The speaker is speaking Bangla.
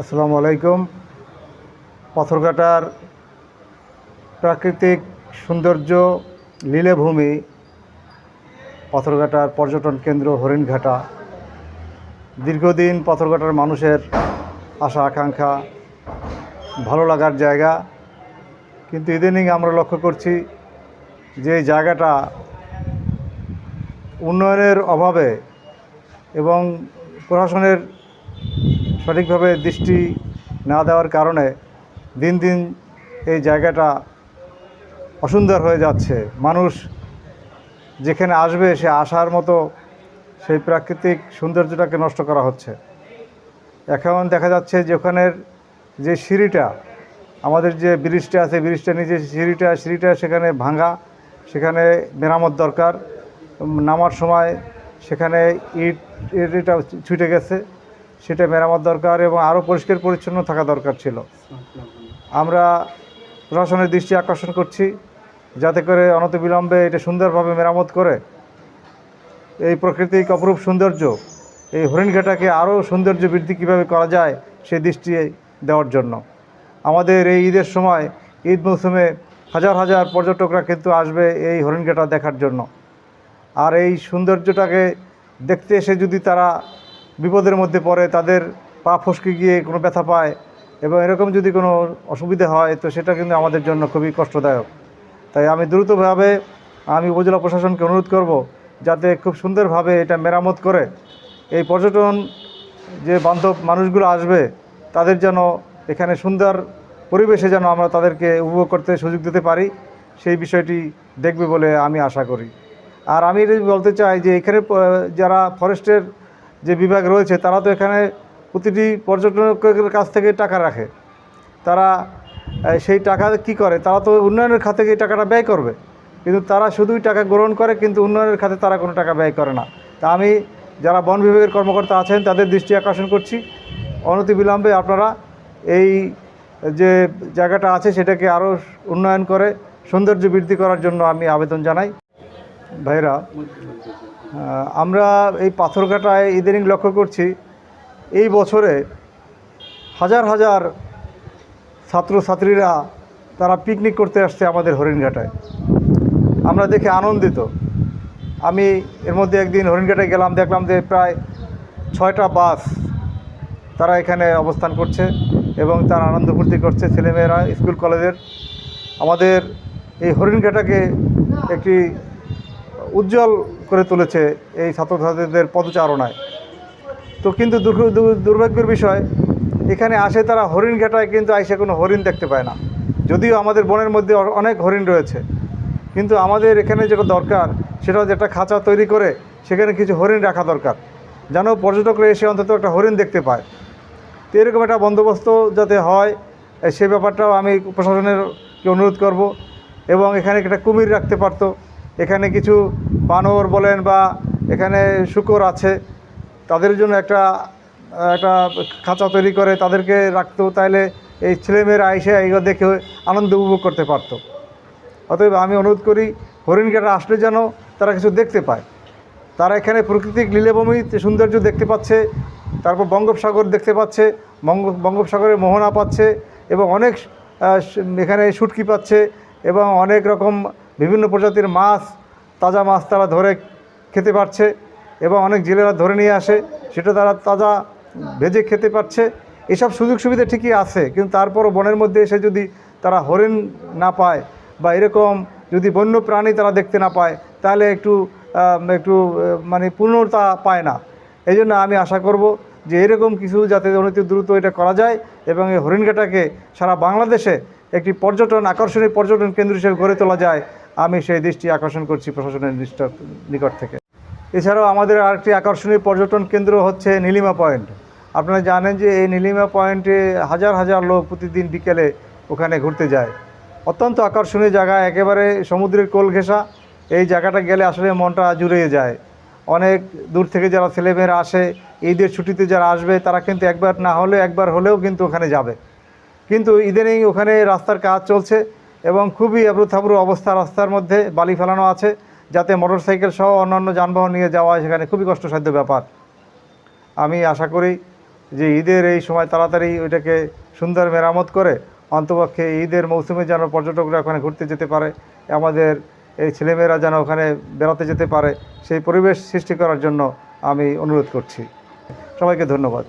আসসালামু আলাইকুম। পাথরঘাটার প্রাকৃতিক সৌন্দর্য লীলাভূমি পাথরঘাটার পর্যটন কেন্দ্র হরিণঘাটা। দীর্ঘদিন পাথরঘাটার মানুষের আশা, আকাঙ্ক্ষা, ভালো লাগার জায়গা। কিন্তু ইদানিং আমরা লক্ষ্য করছি যে জায়গাটা উন্নয়নের অভাবে এবং প্রশাসনের সঠিকভাবে দৃষ্টি না দেওয়ার কারণে দিন দিন এই জায়গাটা অসুন্দর হয়ে যাচ্ছে। মানুষ যেখানে আসবে সে আসার মতো সেই প্রাকৃতিক সৌন্দর্যটাকে নষ্ট করা হচ্ছে। এখন দেখা যাচ্ছে যে ওখানের যে সিঁড়িটা, আমাদের যে ব্রিজটা আছে ব্রিজটা নিচে সিঁড়িটা সিঁড়িটা সেখানে ভাঙা, সেখানে মেরামত দরকার। নামার সময় সেখানে ইট, এটা ছুটে গেছে। সেটা মেরামত দরকার এবং আরও পরিষ্কার পরিচ্ছন্ন থাকা দরকার ছিল। আমরা প্রশাসনের দৃষ্টি আকর্ষণ করছি যাতে করে অনতিবিলম্বে এটা সুন্দরভাবে মেরামত করে এই প্রকৃতিক অপরূপ সৌন্দর্য, এই হরিণঘাটাকে আরও সৌন্দর্য বৃদ্ধি কীভাবে করা যায় সেই দৃষ্টি দেওয়ার জন্য। আমাদের এই ঈদের সময় ঈদ মৌসুমে হাজার হাজার পর্যটকরা কিন্তু আসবে এই হরিণঘাটা দেখার জন্য। আর এই সৌন্দর্যটাকে দেখতে এসে যদি তারা বিপদের মধ্যে পড়ে, তাদের পা ফসকে গিয়ে কোনো ব্যথা পায় এবং এরকম যদি কোনো অসুবিধা হয়, তো সেটা কিন্তু আমাদের জন্য খুবই কষ্টদায়ক। তাই আমি দ্রুতভাবে আমি উপজেলা প্রশাসনকে অনুরোধ করব যাতে খুব সুন্দরভাবে এটা মেরামত করে এই পর্যটন যে বান্ধব মানুষগুলো আসবে, তাদের যেন এখানে সুন্দর পরিবেশে যেন আমরা তাদেরকে উপভোগ করতে সুযোগ দিতে পারি, সেই বিষয়টি দেখবে বলে আমি আশা করি। আর আমি বলতে চাই যে এখানে যারা ফরেস্টের যে বিভাগ রয়েছে, তারা তো এখানে প্রতিটি পর্যটকের কাছ থেকে টাকা রাখে। তারা সেই টাকা কি করে? তারা তো উন্নয়নের খাতে এই টাকাটা ব্যয় করবে। কিন্তু তারা শুধুই টাকা গ্রহণ করে, কিন্তু উন্নয়নের খাতে তারা কোনো টাকা ব্যয় করে না। তা আমি যারা বন বিভাগের কর্মকর্তা আছেন, তাদের দৃষ্টি আকর্ষণ করছি। অনতিবিলম্বে আপনারা এই, যে জায়গাটা আছে, সেটাকে আরও উন্নয়ন করে, সৌন্দর্য বৃদ্ধি করার জন্য আমি আবেদন জানাই। ভাইরা আমরা এই পাথরঘাটায় ইদানিং লক্ষ্য করছি, এই বছরে হাজার হাজার ছাত্রছাত্রীরা তারা পিকনিক করতে আসছে আমাদের হরিণঘাটায়। আমরা দেখে আনন্দিত। আমি এর মধ্যে একদিন হরিণঘাটায় গেলাম, দেখলাম যে প্রায় ছয়টা বাস তারা এখানে অবস্থান করছে এবং তারা আনন্দ ফুর্তি করছে ছেলেমেয়েরা, স্কুল কলেজের। আমাদের এই হরিণঘাটাকে একটি উজ্জ্বল করে তুলেছে এই ছাত্রছাত্রীদের পদচারণায়। তো কিন্তু দুর্ভাগ্যের বিষয়, এখানে আসে তারা হরিণ ঘাটায় কিন্তু আইসে কোনো হরিণ দেখতে পায় না। যদিও আমাদের বনের মধ্যে অনেক হরিণ রয়েছে। কিন্তু আমাদের এখানে যেটা দরকার, সেটা একটা খাঁচা তৈরি করে সেখানে কিছু হরিণ রাখা দরকার। যেন পর্যটকরা এসে অন্তত একটা হরিণ দেখতে পায়। তো এরকম একটা বন্দোবস্ত যাতে হয় সে ব্যাপারটাও আমি প্রশাসনেরকে অনুরোধ করব। এবং এখানে একটা কুমির রাখতে পারতো। এখানে কিছু বানর বলেন বা এখানে শুকর আছে, তাদের জন্য একটা একটা খাঁচা তৈরি করে তাদেরকে রাখতো তাহলে এই ছেলেমেয়েরা এসে এগুলো দেখে আনন্দ উপভোগ করতে পারতো। অতএব আমি অনুরোধ করি হরিণঘাটা আসলে যেন তারা কিছু দেখতে পায়। তারা এখানে প্রাকৃতিক লীলাভূমি সৌন্দর্য দেখতে পাচ্ছে, তারপর বঙ্গোপসাগর দেখতে পাচ্ছে, বঙ্গ বঙ্গোপসাগরের মোহনা পাচ্ছে, এবং অনেক এখানে শুটকি পাচ্ছে, এবং অনেক রকম বিভিন্ন প্রজাতির মাছ, তাজা মাছ তারা ধরে খেতে পারছে এবং অনেক জেলেরা ধরে নিয়ে আসে, সেটা তারা তাজা ভেজে খেতে পারছে। এসব সুযোগ সুবিধা ঠিকই আছে, কিন্তু তারপরও বনের মধ্যে এসে যদি তারা হরিণ না পায় বা এরকম যদি বন্য প্রাণী তারা দেখতে না পায়, তাহলে একটু একটু মানে পূর্ণতা পায় না। এই জন্য আমি আশা করব যে এরকম কিছু যাতে অনতি দ্রুত এটা করা যায় এবং এই হরিণঘাটাকে সারা বাংলাদেশে একটি পর্যটন, আকর্ষণীয় পর্যটন কেন্দ্র হিসেবে গড়ে তোলা যায়। আমি সেই দৃষ্টি আকর্ষণ করছি প্রশাসনের নিকট থেকে। এছাড়াও আমাদের আরেকটি আকর্ষণীয় পর্যটন কেন্দ্র হচ্ছে নীলিমা পয়েন্ট। আপনারা জানেন যে এই নীলিমা পয়েন্টে হাজার হাজার লোক প্রতিদিন বিকেলে ওখানে ঘুরতে যায়। অত্যন্ত আকর্ষণীয় জায়গা, একেবারে সমুদ্রের কোল ঘেঁষা এই জায়গাটা গেলে আসলে মনটা জুড়িয়ে যায়। অনেক দূর থেকে যারা ছেলেমেয়েরা আসে, ঈদের ছুটিতে যারা আসবে, তারা কিন্তু একবার না হলে একবার হলেও কিন্তু ওখানে যাবে। কিন্তু ইদানিং ওখানে রাস্তার কাজ চলছে। এবং খুবই থাবরু অবস্থা রাস্তার মধ্যে বালি ফেলানো আছে যাতে মোটরসাইকেল সহ অন্যান্য যানবাহন নিয়ে যাওয়া সেখানে খুবই কষ্টসাধ্য ব্যাপার। আমি আশা করি যে ঈদের এই সময় তাড়াতাড়ি ওইটাকে সুন্দর মেরামত করে অন্তপক্ষে ঈদের মৌসুমে যেন পর্যটকরা ওখানে ঘুরতে যেতে পারে, আমাদের এই ছেলেমেয়েরা যেন ওখানে বেড়াতে যেতে পারে, সেই পরিবেশ সৃষ্টি করার জন্য আমি অনুরোধ করছি। সবাইকে ধন্যবাদ।